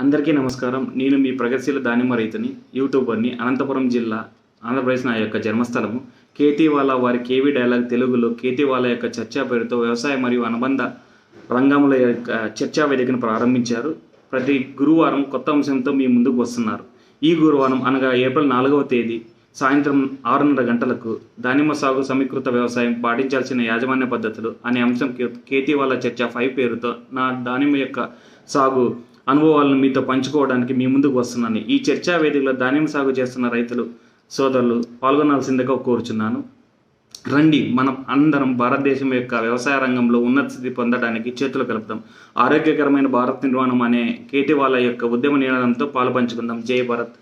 అందరికీ నమస్కారం. నేను మీ ప్రగతిశీల దానిమ్మ రైతుని యూట్యూబర్ని అనంతపురం జిల్లా ఆంధ్రప్రదేశ్ నా యొక్క జన్మస్థలము. కేటీ వారి కేవీ డైలాగ్ తెలుగులో కేటీ యొక్క చర్చా పేరుతో వ్యవసాయ మరియు అనుబంధ రంగముల యొక్క చర్చా వేదికను ప్రారంభించారు. ప్రతి గురువారం కొత్త అంశంతో మీ ముందుకు వస్తున్నారు. ఈ గురువారం అనగా ఏప్రిల్ నాలుగవ తేదీ సాయంత్రం ఆరున్నర గంటలకు దానిమ్మ సాగు సమీకృత వ్యవసాయం పాటించాల్సిన యాజమాన్య పద్ధతులు అనే అంశం కే- చర్చ ఫైవ్ పేరుతో నా దానిమ్మ యొక్క సాగు అనుభవాలను మీతో పంచుకోవడానికి మీ ముందుకు వస్తున్నాను. ఈ చర్చా వేదికలో ధాన్యం సాగు చేస్తున్న రైతులు సోదరులు పాల్గొనాల్సిందిగా కోరుచున్నాను. రండి మనం అందరం భారతదేశం యొక్క వ్యవసాయ రంగంలో ఉన్నత స్థితి పొందడానికి చేతులు కలుపుదాం. ఆరోగ్యకరమైన భారత్ నిర్మాణం అనే కేటీ యొక్క ఉద్యమ నినాదంతో పాలు పంచుకుందాం. జై భారత్.